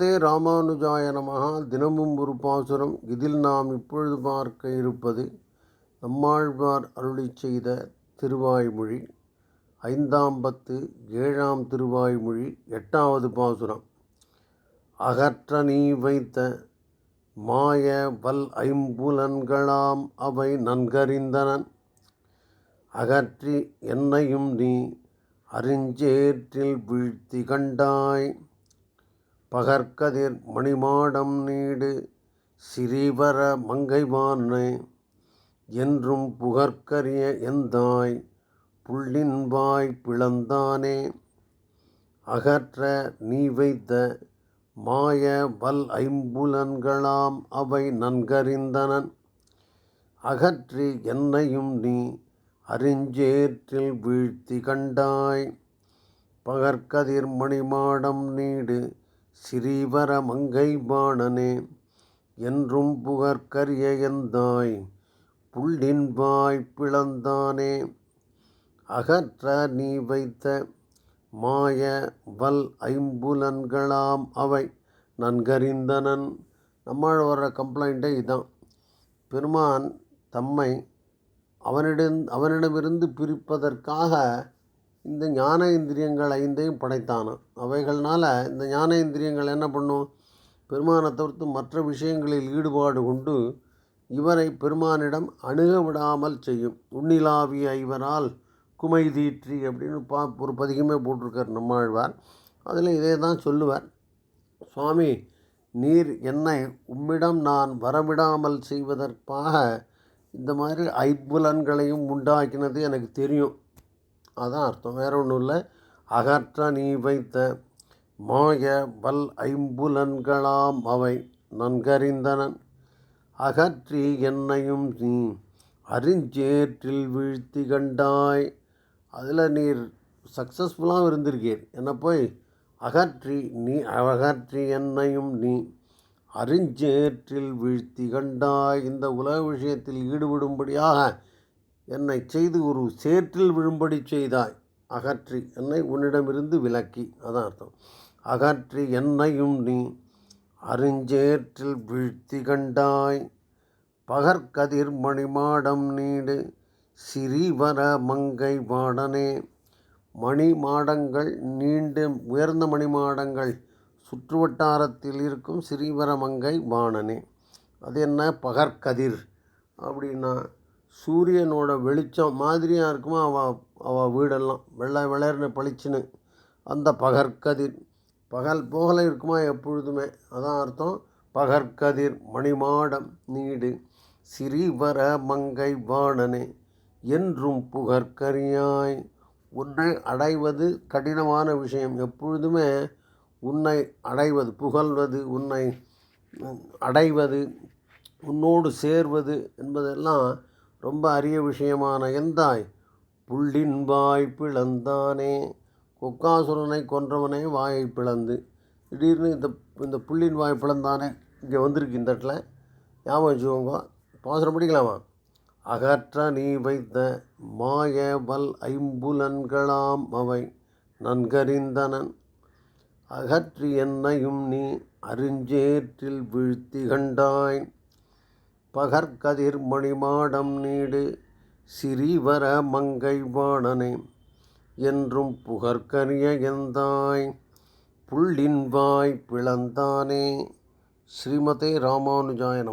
தே ராமானுஜாய நமகா தினமும் ஒரு பாசுரம். இதில் நாம் இப்பொழுது பார்க்க இருப்பது நம்மாழ்வார் அருளி செய்த திருவாய்மொழி. ஐந்தாம் பத்து ஏழாம் திருவாய்மொழி எட்டாவது பாசுரம். அகற்ற நீ வைத்த மாய வல் ஐம்புலன்களாம் அவை நன்கறிந்தனன். அகற்றி என்னையும் நீ அறிஞ்சேற்றில் வீழ்த்தி கண்டாய். பகற்கதிர் மணிமாடம் நீடு சிறிவர மங்கைமானே என்றும் புகற்கரிய எந்தாய் புள்ளின்பாய் பிளந்தானே அகற்ற நீ வைத்த மாய வல் ஐம்புலன்களாம் அவை நன்கறிந்தனன். அகற்றி என்னையும் நீ அறிஞ்சேற்றில் வீழ்த்தி கண்டாய். பகற்கதிர் மணிமாடம் நீடு ஸ்ரீவரமங்கை மங்கை பாணனே என்றும் புகற்கரிய எந்தாய்? புள்ளின்பாய் பிளந்தானே அகற்ற நீ வைத்த மாய வல் ஐம்புலன்களாம் அவை நன்கறிந்தனன். நம்மால் வர்ற கம்ப்ளைண்ட்டே இதான். பெருமான் தம்மை அவனிடம் அவனிடமிருந்து பிரிப்பதற்காக இந்த ஞான இந்திரியங்கள் ஐந்தையும் படைத்தானான் அவைகள்னால் இந்த ஞான இந்திரியங்கள் என்ன பண்ணும்? பெருமானை தவிர்த்து மற்ற விஷயங்களில் ஈடுபாடு கொண்டு இவரை பெருமானிடம் அணுக விடாமல் செய்யும். உன்னிலாவிய ஐவரால் குமை தீற்றி அப்படின்னு பா ஒரு பதிகமே போட்டிருக்கார் நம்மாழ்வார். அதில் இதே தான் சொல்லுவார். சுவாமி நீர் என்னை உம்மிடம் நான் வரவிடாமல் செய்வதற்காக இந்த மாதிரி ஐப்புலன்களையும் உண்டாக்கினது எனக்கு தெரியும். அதான் அர்த்தம். வேற ஒன்றும் இல்லை. அகற்ற நீ வைத்த மாய வல் ஐம்புலன்களாம் அவை நன்கறிந்தனன் அகற்றி என்னையும் நீ அரிஞ்சேற்றில் வீழ்த்தி கண்டாய். அதில் நீர் சக்ஸஸ்ஃபுல்லாக இருந்திருக்கீர் என்ன போய்? அகற்றி நீ அகற்றி என்னையும் நீ அரிஞ்சேற்றில் வீழ்த்தி கண்டாய். இந்த உலக விஷயத்தில் ஈடுபடும்படியாக என்னை செய்து ஒரு சேற்றில் விழும்படி செய்தாய். அகற்றி என்னை உன்னிடமிருந்து விலக்கி. அதான் அர்த்தம். அகற்றி என்னையும் நீ அருஞ்சேற்றில் வீழ்த்தி கண்டாய். பகற்கதிர் மணிமாடம் நீடு. சிறிவர மங்கை வாடனே. மணி மாடங்கள் நீண்டு உயர்ந்த மணி மாடங்கள் சுற்று வட்டாரத்தில் இருக்கும் சிறிவர மங்கை வாணனே. அது என்ன? பகற்கதிர். அப்படின்னா சூரியனோட வெளிச்சம் மாதிரியாக இருக்குமா? அவள் அவள் வீடெல்லாம் வெள்ளை வெளையர்னு பளிச்சுன்னு. அந்த பகற்கதிர். பகல் போகல இருக்குமா எப்பொழுதுமே? அதான் அர்த்தம். பகற்கதிர் மணிமாடம் நீடு. சிறிவர மங்கை வாணனே என்றும் புகற்கரியாய். உன்னை அடைவது கடினமான விஷயம். எப்பொழுதுமே உன்னை அடைவது புகழ்வது உன்னை அடைவது உன்னோடு சேர்வது என்பதெல்லாம் ரொம்ப அரிய விஷயமான எந்தாய்? புள்ளின் வாய் பிளந்தானே கொக்காசுரனை கொன்றவனே வாயை பிளந்து. திடீர்னு இந்த இந்த புள்ளின் வாய் பிளந்தானே இங்கே வந்திருக்கு இந்த இடத்துல. ஞாபகம் வச்சுக்கோங்க பாசுரம் படிக்கலாமா? அகற்ற நீ வைத்த மாயவல் ஐம்புலன்களாம் அவை நன்கறிந்தனன். அகற்றி என்னையும் நீ அருஞ்சேற்றில் வீழ்த்தி கண்டாய். பகற்கதிர் மணிமாடம் நீடு சிறிவர மங்கை வாணனே. என்றும் புகற்கரிய எந்தாய் புள்ளின் வாய் பிளந்தானே. ஸ்ரீமதே ராமானுஜாய நம.